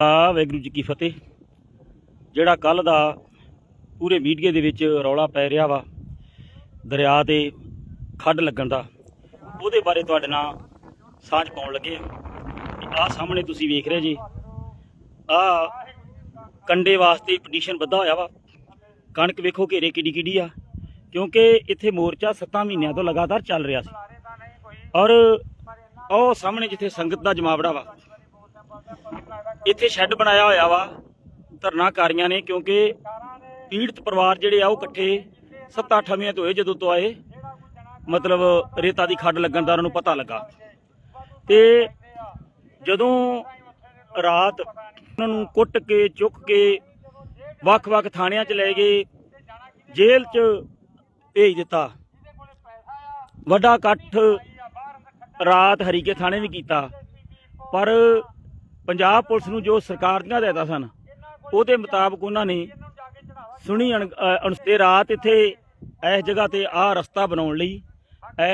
ਆ ਵੈਗਰੂ ਜੀ ਕੀ ਫਤਿਹ। ਜਿਹੜਾ ਕੱਲ ਦਾ ਪੂਰੇ ਮੀਡੀਆ ਦੇ ਵਿੱਚ ਰੌਲਾ ਪੈ ਰਿਹਾ ਵਾ, ਦਰਿਆ ਤੇ ਖੱਡ ਲੱਗਣ ਦਾ, ਉਹਦੇ ਬਾਰੇ ਤੁਹਾਡੇ ਨਾਲ ਸਾਂਝ ਪਾਉਣ ਲੱਗੇ ਆ। ਆਹ ਸਾਹਮਣੇ ਤੁਸੀਂ ਵੇਖ ਰਹੇ ਜੀ, ਆ ਕੰਡੇ ਵਾਸਤੇ ਪਟੀਸ਼ਨ ਵੱਧਾ ਹੋਇਆ ਵਾ। ਕਣਕ ਵੇਖੋ ਘੇਰੇ ਕਿੱਡੀ ਕਿੱਡੀ ਆ, ਕਿਉਂਕਿ ਇੱਥੇ ਮੋਰਚਾ 7 ਮਹੀਨਿਆਂ ਤੋਂ ਲਗਾਤਾਰ ਚੱਲ ਰਿਹਾ ਸੀ। ਔਰ ਉਹ ਸਾਹਮਣੇ ਜਿੱਥੇ ਸੰਗਤ ਦਾ ਜਮਾਵੜਾ ਵਾ, ਇੱਥੇ ਸ਼ੈੱਡ ਬਣਾਇਆ ਹੋਇਆ ਵਾ, ਧਰਨਾਕਾਰੀਆਂ ਨੇ, ਕਿਉਂਕਿ ਪੀੜਤ ਪਰਿਵਾਰ ਜਿਹੜੇ ਆ ਉਹ ਇਕੱਠੇ 7-8 ਮਹੀਨੇ ਤੋਂ ਹੋਏ ਜਦੋਂ ਤੋਂ ਆਏ, ਮਤਲਬ ਰੇਤਾ ਦੀ ਖੱਡ ਲੱਗਣ ਦਾ ਉਹਨਾਂ ਨੂੰ ਪਤਾ ਲੱਗਾ। ਤੇ ਜਦੋਂ ਰਾਤ ਉਹਨਾਂ ਨੂੰ ਕੁੱਟ ਕੇ, ਚੁੱਕ ਕੇ ਵੱਖ-ਵੱਖ ਥਾਣਿਆਂ 'ਚ ਲੈ ਗਏ ਜੇਲ੍ਹ 'ਚ ਭੇਜ ਦਿੱਤਾ। ਵੱਡਾ ਇਕੱਠ ਰਾਤ ਹਰੀਕੇ ਥਾਣੇ ਵੀ ਕੀਤਾ। ਪਰ ਪੰਜਾਬ ਪੁਲਿਸ ਨੂੰ ਜੋ ਸਰਕਾਰ ਦੀਆਂ ਹਦਾਇਤਾਂ ਸਨ ਉਹਦੇ ਮੁਤਾਬਕ ਉਹਨਾਂ ਨੇ ਸੁਣੀ ਅਣ- ਅ, ਰਾਤ ਇੱਥੇ ਇਸ ਜਗ੍ਹਾ ਤੇ ਆਹ ਰਸਤਾ ਬਣਾਉਣ ਲਈ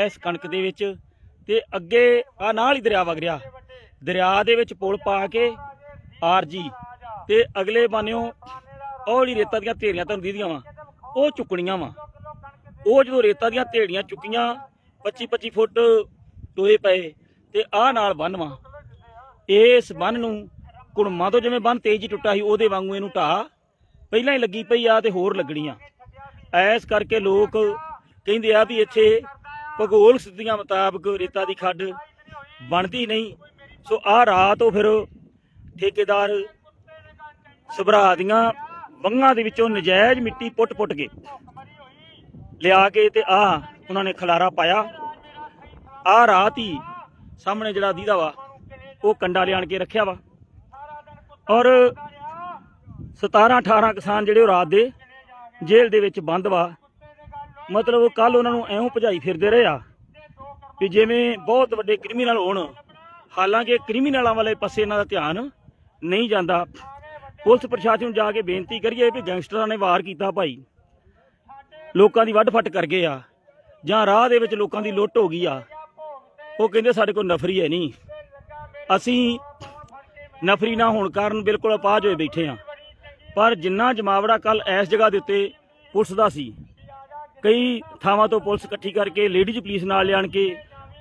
ਇਸ ਕਣਕ ਦੇ ਵਿੱਚ ਤੇ ਅੱਗੇ ਆ ਨਾਲ ਹੀ ਦਰਿਆ ਵਗ ਰਿਹਾ। ਦਰਿਆ ਦੇ ਵਿੱਚ ਪੁਲ ਪਾ ਕੇ ਆਰਜੀ ਤੇ ਅਗਲੇ ਬਾਨਿਓ ਉਹ ਜਿਹੜੀ ਰੇਤਾ ਦੀਆਂ ਢੇਰੀਆਂ ਤੁਹਾਨੂੰ ਦੀਦੀਆਂ ਵਾ, ਉਹ ਚੁੱਕਣੀਆਂ ਵਾ। ਉਹ ਜਦੋਂ ਰੇਤਾ ਦੀਆਂ ਢੇੜੀਆਂ ਚੁੱਕੀਆਂ 25 25 ਫੁੱਟ ਟੋਏ ਪਏ ਤੇ ਆਹ ਨਾਲ ਬੰਨ ਵਾ। ਇਸ ਬੰਨ ਨੂੰ ਕੁੜਮਾ ਤੋਂ ਜਿਵੇਂ ਬੰਨ ਤੇਜ਼ੀ ਟੁੱਟਾ ਸੀ, ਉਹਦੇ ਵਾਂਗੂ ਇਹਨੂੰ ਢਾਹ ਪਹਿਲਾਂ ਹੀ ਲੱਗੀ ਪਈ ਆ ਤੇ ਹੋਰ ਲੱਗਣੀ ਆ ਐਸ ਕਰਕੇ ਲੋਕ ਕਹਿੰਦੇ ਆ ਵੀ ਇੱਥੇ ਭੂਗੋਲ ਸਥਿਤੀਆਂ ਮੁਤਾਬਕ ਰੇਤਾ ਦੀ ਖੱਡ ਬਣਦੀ ਨਹੀਂ। ਸੋ ਆਹ ਰਾਤ ਉਹ ਫਿਰ ਠੇਕੇਦਾਰ ਸਭਰਾ ਦੀਆਂ ਬੰਗਾਂ ਦੇ ਵਿੱਚੋਂ ਨਜਾਇਜ਼ ਮਿੱਟੀ ਪੁੱਟ-ਪੁੱਟ ਕੇ ਲਿਆ ਕੇ ਤੇ ਆ ਉਹਨਾਂ ਨੇ ਖਲਾਰਾ ਪਾਇਆ। ਆ ਰਾਤ ਹੀ ਸਾਹਮਣੇ ਜਿਹੜਾ ਦੀਦਾ ਵਾ, ਉਹ ਕੰਡਾ ਲਿਆਣ ਕੇ ਰੱਖਿਆ ਵਾ। ਔਰ 17 18 ਕਿਸਾਨ ਜਿਹੜੇ ਉਹ ਰਾਤ ਦੇ ਜੇਲ੍ਹ ਦੇ ਵਿੱਚ ਬੰਦ ਵਾ, ਮਤਲਬ ਕੱਲ ਉਹਨਾਂ ਨੂੰ ਐਉਂ ਭਜਾਈ ਫਿਰਦੇ ਰਹੇ ਆ ਵੀ ਜਿਵੇਂ ਬਹੁਤ ਵੱਡੇ ਕ੍ਰਿਮੀਨਲ ਹੋਣ, ਹਾਲਾਂਕਿ ਕ੍ਰਿਮੀਨਲਾਂ ਵਾਲੇ ਪਾਸੇ ਇਹਨਾਂ ਦਾ ਧਿਆਨ ਨਹੀਂ ਜਾਂਦਾ। ਪੁਲਿਸ ਪ੍ਰਸ਼ਾਸਨ ਨੂੰ ਜਾ ਕੇ ਬੇਨਤੀ ਕਰੀਏ ਵੀ ਗੈਂਗਸਟਰਾਂ ਨੇ ਵਾਰ ਕੀਤਾ ਭਾਈ। ਲੋਕਾਂ ਦੀ ਵੱਢ ਫੱਟ ਕਰ ਗਏ ਆ। ਜਾਂ ਰਾਹ ਦੇ ਵਿੱਚ ਲੋਕਾਂ ਦੀ ਲੁੱਟ ਹੋ ਗਈ ਆ। ਉਹ ਕਹਿੰਦੇ ਸਾਡੇ ਕੋਲ ਨਫਰੀ ਹੈ ਨਹੀਂ। ਅਸੀਂ ਨਫਰੀ ਨਾ ਹੋਣ ਕਾਰਨ ਬਿਲਕੁਲ ਅਪਾਹਜ ਹੋਏ ਬੈਠੇ ਆ। ਪਰ ਜਿੰਨਾ ਜਮਾਵੜਾ ਕੱਲ ਇਸ ਜਗ੍ਹਾ ਦੇ ਉੱਤੇ ਪੁਲਿਸ ਦਾ ਸੀ, ਕਈ ਥਾਵਾਂ ਤੋਂ ਪੁਲਿਸ ਇਕੱਠੀ ਕਰਕੇ ਲੇਡੀਜ਼ ਪੁਲਿਸ ਨਾਲ ਲਿਆਣ ਕੇ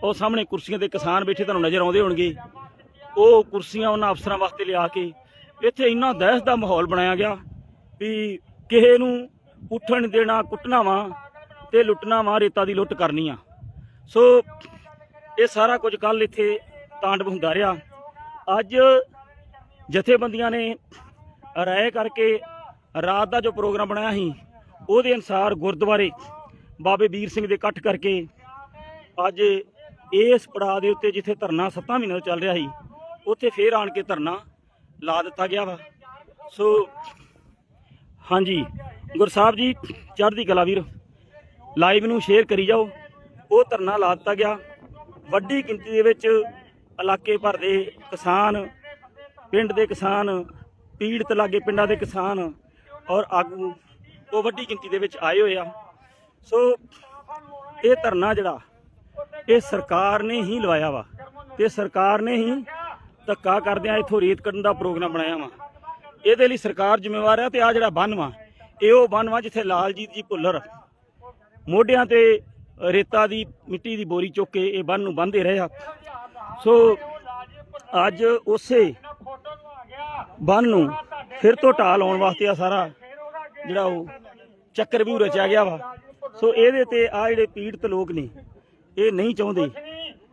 ਉਹ ਸਾਹਮਣੇ ਕੁਰਸੀਆਂ ਤੇ ਕਿਸਾਨ ਬੈਠੇ ਤੁਹਾਨੂੰ ਨਜ਼ਰ ਆਉਂਦੇ ਹੋਣਗੇ। ਉਹ ਕੁਰਸੀਆਂ ਉਹਨਾਂ ਅਫਸਰਾਂ ਵਾਸਤੇ ਲਿਆ ਕੇ ਇੱਥੇ ਇੰਨਾ ਦਹਿਸ਼ਤ ਦਾ ਮਾਹੌਲ ਬਣਾਇਆ ਗਿਆ ਵੀ ਕਿਸੇ ਨੂੰ ਉੱਠਣ ਦੇਣਾ ਕੁੱਟਣਾ ਵਾ ਤੇ ਲੁੱਟਣਾ ਵਾ ਰੇਤਾ ਦੀ ਲੁੱਟ ਕਰਨੀ ਆ। ਸੋ ਇਹ ਸਾਰਾ ਕੁਝ ਕੱਲ ਇੱਥੇ ਤਾਂਡਵ ਹੁੰਦਾ ਰਿਹਾ। ਅੱਜ ਜਥੇਬੰਦੀਆਂ ਨੇ ਰਾਏ ਕਰਕੇ ਰਾਤ ਦਾ ਜੋ ਪ੍ਰੋਗਰਾਮ ਬਣਾਇਆ ਸੀ, ਉਹਦੇ ਅਨਸਾਰ ਗੁਰਦੁਆਰੇ ਬਾਬੇ ਵੀਰ ਸਿੰਘ ਦੇ ਇਕੱਠ ਕਰਕੇ ਅੱਜ ਇਸ ਪੜਾਅ ਦੇ ਉੱਤੇ ਜਿੱਥੇ ਧਰਨਾ 7 ਮਹੀਨਿਆਂ ਤੋਂ ਚੱਲ ਰਿਹਾ ਸੀ, ਉੱਥੇ ਫੇਰ ਆਣ ਕੇ ਧਰਨਾ ਲਾ ਦਿੱਤਾ ਗਿਆ ਵਾ। ਸੋ, ਹਾਂਜੀ ਗੁਰਸਾਹਿਬ ਜੀ, ਚੜ੍ਹਦੀ ਕਲਾ ਵੀਰ ਲਾਈਵ ਨੂੰ ਸ਼ੇਅਰ ਕਰੀ ਜਾਓ। ਉਹ ਧਰਨਾ ਲਾ ਦਿੱਤਾ ਗਿਆ। ਵੱਡੀ ਗਿਣਤੀ ਦੇ ਵਿੱਚ ਇਲਾਕੇ ਭਰ ਦੇ ਕਿਸਾਨ, ਪਿੰਡ ਦੇ ਕਿਸਾਨ, ਪੀੜਤ ਲਾਗੇ ਪਿੰਡਾਂ ਦੇ ਕਿਸਾਨ ਔਰ ਆਗੂ, ਉਹ ਵੱਡੀ ਗਿਣਤੀ ਦੇ ਵਿੱਚ ਆਏ ਹੋਏ ਆ। ਸੋ, ਇਹ ਧਰਨਾ ਜਿਹੜਾ, ਇਹ ਸਰਕਾਰ ਨੇ ਹੀ ਲਵਾਇਆ ਵਾ। ਤੇ ਸਰਕਾਰ ਨੇ ਹੀ ਧੱਕਾ ਕਰਦਿਆਂ ਇੱਥੋਂ ਰੇਤ ਕੱਢਣ ਦਾ ਪ੍ਰੋਗਰਾਮ ਬਣਾਇਆ ਵਾ। ਇਹਦੇ ਲਈ ਸਰਕਾਰ ਜ਼ਿੰਮੇਵਾਰ ਹੈ ਤੇ ਆ ਜਿਹੜਾ ਬੰਨ ਵਾ, ਇਹ ਉਹ ਬੰਨ ਵਾ ਜਿੱਥੇ ਲਾਲਜੀਤ ਜੀ ਭੁੱਲਰ ਮੋਢਿਆਂ ਤੇ ਰੇਤਾ ਦੀ, ਮਿੱਟੀ ਦੀ ਬੋਰੀ ਚੁੱਕ ਕੇ ਇਹ ਬੰਨ ਨੂੰ ਬੰਨਦੇ ਰਹੇ ਆ। ਸੋ ਅੱਜ ਉਸੇ ਬੰਨ ਨੂੰ ਫਿਰ ਤੋਂ ਢਾਲ ਲਾਉਣ ਵਾਸਤੇ ਆ ਸਾਰਾ ਜਿਹੜਾ ਉਹ ਚੱਕਰ ਵੀ ਰਚਿਆ ਗਿਆ ਵਾ। ਸੋ ਇਹਦੇ ਤੇ ਆ ਜਿਹੜੇ ਪੀੜਤ ਲੋਕ ਨੇ, ਇਹ ਨਹੀਂ ਚਾਹੁੰਦੇ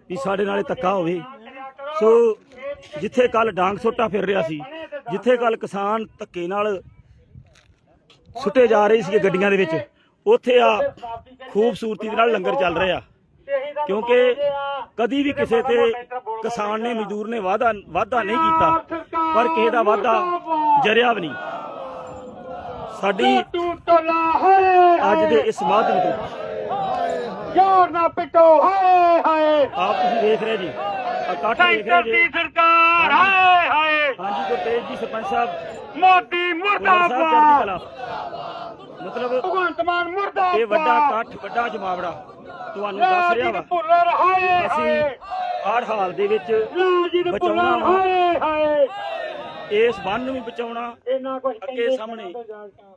ਵੀ ਸਾਡੇ ਨਾਲ ਧੱਕਾ ਹੋਵੇ। ਸੋ ਜਿੱਥੇ ਕੱਲ ਡਾਂਗ ਸੋਟਾ ਫਿਰ ਰਿਹਾ ਸੀ ਜਿੱਥੇ ਕੱਲ ਕਿਸਾਨ ਧੱਕੇ ਨਾਲ ਸੁੱਟੇ ਜਾ ਰਹੇ ਸੀ ਗੱਡੀਆਂ ਦੇ ਵਿੱਚ ਉੱਥੇ ਆ ਖੂਬਸੂਰਤੀ ਦੇ ਨਾਲ ਲੰਗਰ ਚੱਲ ਰਿਹਾ। ਕਿਉਂਕਿ ਕਦੀ ਵੀ ਕਿਸੇ ਤੇ ਕਿਸਾਨ ਨੇ ਮਜ਼ਦੂਰ ਨੇ ਵਾਅਦਾ ਵਾਅਦਾ ਨਹੀਂ ਕੀਤਾ ਪਰ ਕਿਸੇ ਦਾ ਵਾਅਦਾ ਜਰਿਆ ਵੀ ਨਹੀਂ। ਸਾਡੀ ਅੱਜ ਦੇ ਇਸ ਮਾਧਿਅਮ ਤੋਂ ਯਾਰ ਨਾ ਪਿੱਟੋ ਹਾਏ ਹਾਏ। ਆਪ ਤੁਸੀਂ ਦੇਖ ਰਹੇ ਜੀ। ਸੈਂਟਰ ਦੀ ਸਰਕਾਰ ਹਾਏ ਹਾਏ। ਹਾਂਜੀ ਗੁਰਤੇਜ ਜੀ ਸਰਪੰਚ ਸਾਹਿਬ। ਮੋਦੀ ਮੁਰਦਾਬਾਦ। ਮਤਲਬ ਭਗਵੰਤ ਮਾਨ ਮੁਰਦਾਬਾਦ। ਇਹ ਵੱਡਾ ਇਕੱਠ ਵੱਡਾ ਜਮਾਵੜਾ ਤੁਹਾਨੂੰ ਦੱਸ ਰਿਹਾ ਵਾ। ਰਾਜੀਵ ਭੁੱਲਰ ਹਾਏ ਹਾਏ। ਅਸੀਂ ਹਰ ਹਾਲ ਦੇ ਵਿੱਚ ਬਚਾਉਣਾ ਭੁੱਲਰ ਵਾ। ਹਾਏ ਹਾਏ। ਇਸ ਬੰਨ ਨੂੰ ਵੀ ਬਚਾਉਣਾ ਕੁਝ ਅੱਗੇ ਸਾਹਮਣੇ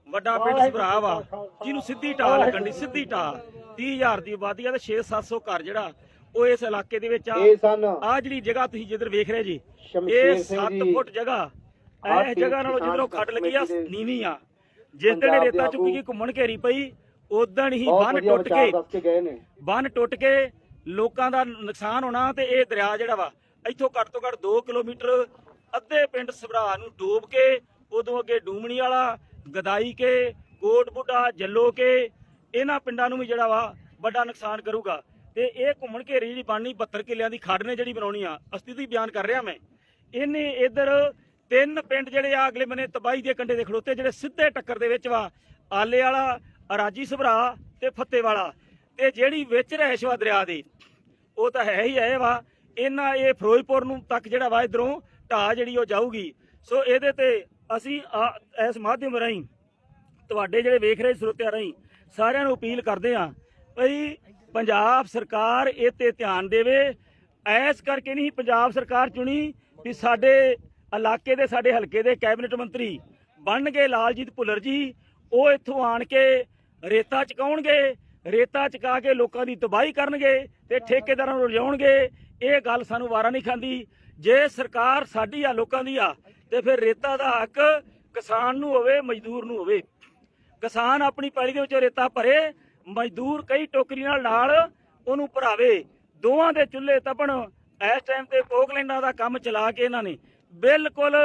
ਵੱਡਾ ਪਿੰਡ ਸਭਰਾ ਵਾ ਜਿਹਨੂੰ ਸਿੱਧੀ ਢਾਹ ਲੱਗਣ ਦੀ ਸਿੱਧੀ ਢਾਹ 30000 ਦੀ ਆਬਾਦੀ ਆ ਤੇ 6-700 ਘਰ ਜਿਹੜਾ ਉਹ ਇਸ ਇਲਾਕੇ ਦੇ ਵਿੱਚ ਆ। ਇਹ ਸਨ। ਆ ਜਿਹੜੀ ਜਗ੍ਹਾ ਤੁਸੀਂ ਜਿੱਧਰ ਵੇਖ ਰਹੇ ਜੀ ਇਹ ਸਿੰਘ 7 ਜੀ। ਫੁੱਟ ਜਗ੍ਹਾ। ਇਹ ਜਗ੍ਹਾ ਨਾਲੋਂ ਜਿੱਧਰੋਂ ਖੱਡ ਲੱਗੀ ਆ ਨੀਵੀਂ ਆ। ਜਿਸ ਦਿਨ ਰੇਤਾ ਚੁੱਕੀ ਘੁੰਮਣ ਘੇਰੀ ਪਈ ਉਦੋਂ ਹੀ ਬੰਨ ਟੁੱਟ ਕੇ ਬੰਨ ਟੁੱਟ ਕੇ ਲੋਕਾਂ ਦਾ ਨੁਕਸਾਨ ਹੋਣਾ ਤੇ ਇਹ ਦਰਿਆ ਜਿਹੜਾ ਵਾ ਇੱਥੋਂ ਘੱਟ ਤੋਂ ਘੱਟ 2 ਕਿਲੋਮੀਟਰ ਅੱਧੇ ਪਿੰਡ ਸਭਰਾ ਨੂੰ ਡੋਬ ਕੇ ਉਦੋਂ ਅੱਗੇ ਡੂਮਣੀ ਵਾਲਾ ਗਦਾਈ ਕੇ ਕੋਟ ਬੁੱਢਾ ਜੱਲੋ ਕੇ ਇਹਨਾਂ ਪਿੰਡਾਂ ਨੂੰ ਵੀ ਜਿਹੜਾ ਵਾ ਵੱਡਾ ਨੁਕਸਾਨ ਕਰੂਗਾ। ਤੇ ਇਹ ਘੁੰਮਣ ਘੇਰੀ ਜਿਹੜੀ ਬਣਨੀ 72 ਕਿੱਲਿਆਂ ਦੀ ਖੱਡ ਨੇ ਜਿਹੜੀ ਬਣਾਉਣੀ ਆ ਅਸਤਿਤੀ ਬਿਆਨ ਕਰ ਰਿਹਾ ਮੈਂ। ਇਹਨੇ ਇਧਰ ਤਿੰਨ ਪਿੰਡ ਜਿਹੜੇ ਆ, ਅਗਲੇ ਬੰਨੇ ਤਬਾਈ ਦੇ ਕੰਢੇ ਦੇ ਖੜੋਤੇ, ਜਿਹੜੇ ਸਿੱਧੇ ਟੱਕਰ ਦੇ ਵਿੱਚ ਵਾ, ਆਲੇ ਵਾਲਾ ਰਾਜੀ ਸਭਰਾ ਤੇ ਫੱਤੇ ਵਾਲਾ। ਤੇ ਜਿਹੜੀ ਵਿੱਚ ਰਹਿਸ਼ ਵਾ ਦਰਿਆ ਦੀ, ਉਹ ਤਾਂ ਹੈ ਹੀ ਹੈ ਵਾ। ਇਹਨਾਂ ਇਹ ਫਿਰੋਜ਼ਪੁਰ ਨੂੰ ਤੱਕ ਜਿਹੜਾ ਵਾ, ਇਧਰੋਂ ਢਾਹ ਜਿਹੜੀ ਉਹ ਜਾਊਗੀ। ਸੋ ਇਹਦੇ ਤੇ ਅਸੀਂ ਆ- ਇਸ ਮਾਧਿਅਮ ਰਾਹੀਂ, ਤੁਹਾਡੇ ਜਿਹੜੇ ਵੇਖ ਰਹੇ ਸਰੋਤਿਆਂ ਰਾਹੀਂ ਸਾਰਿਆਂ ਨੂੰ ਅਪੀਲ ਕਰਦੇ ਆ ਭਈ ਪੰਜਾਬ ਸਰਕਾਰ ਇਹ ਤੇ ਧਿਆਨ ਦੇਵੇ। ਐਸ ਕਰਕੇ ਨਹੀਂ ਪੰਜਾਬ ਸਰਕਾਰ ਚੁਣੀ ਵੀ ਸਾਡੇ ਇਲਾਕੇ ਦੇ, ਸਾਡੇ ਹਲਕੇ ਦੇ ਕੈਬਨਿਟ ਮੰਤਰੀ ਬਣਨਗੇ ਲਾਲਜੀਤ ਭੁੱਲਰ ਜੀ। ਉਹ ਇੱਥੋਂ ਆਣ ਕੇ ਰੇਤਾ ਚਕਾਉਣਗੇ, ਰੇਤਾ ਚਕਾ ਕੇ ਲੋਕਾਂ ਦੀ ਤਬਾਹੀ ਕਰਨਗੇ ਤੇ ਠੇਕੇਦਾਰਾਂ ਨੂੰ ਲਿਜਾਉਣਗੇ ਇਹ ਗੱਲ ਸਾਨੂੰ ਵਾਰਾ ਨਹੀਂ ਖਾਂਦੀ। ਜੇ ਸਰਕਾਰ ਸਾਡੀ ਆ, ਲੋਕਾਂ ਦੀ ਆ, ਤੇ ਫਿਰ ਰੇਤਾ ਦਾ ਹੱਕ ਕਿਸਾਨ ਨੂੰ ਹੋਵੇ, ਮਜ਼ਦੂਰ ਨੂੰ ਹੋਵੇ। ਕਿਸਾਨ ਆਪਣੀ ਪੈਲੀ ਦੇ ਵਿੱਚੋਂ ਰੇਤਾ ਭਰੇ ਮਜ਼ਦੂਰ ਕਈ ਟੋਕਰੀ ਨਾਲ ਨਾਲ ਉਹਨੂੰ ਭਰਾਵੇ, ਦੋਵਾਂ ਦੇ ਚੁੱਲ੍ਹੇ ਤਪਣ। ਇਸ ਟਾਈਮ ਤੇ ਪੋਕਲੈਂਡਾਂ ਦਾ ਕੰਮ ਚਲਾ ਕੇ ਇਹਨਾਂ ਨੇ ਬਿਲਕੁਲ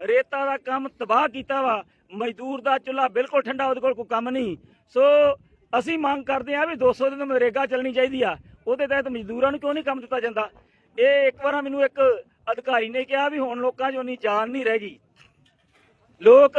ਰੇਤਾ ਦਾ ਕੰਮ ਤਬਾਹ ਕੀਤਾ ਵਾ। ਮਜ਼ਦੂਰ ਦਾ ਚੁੱਲ੍ਹਾ ਬਿਲਕੁਲ ਠੰਡਾ, ਉਹਦੇ ਕੋਲ ਕੋਈ ਕੰਮ ਨਹੀਂ। ਸੋ ਅਸੀਂ ਮੰਗ ਕਰਦੇ ਹਾਂ ਵੀ 200 ਦਿਨ ਮਨਰੇਗਾ ਚੱਲਣੀ ਚਾਹੀਦੀ ਆ। ਉਹਦੇ ਤਹਿਤ ਮਜ਼ਦੂਰਾਂ ਨੂੰ ਕਿਉਂ ਨਹੀਂ ਕੰਮ ਦਿੱਤਾ ਜਾਂਦਾ? ਇਹ ਇੱਕ ਵਾਰ ਮੈਨੂੰ ਇੱਕ ਅਧਿਕਾਰੀ ਨੇ ਕਿਹਾ ਵੀ ਹੁਣ ਲੋਕਾਂ 'ਚ ਉਨੀ ਜਾਨ ਨਹੀਂ ਰਹਿ ਗਈ। ਲੋਕ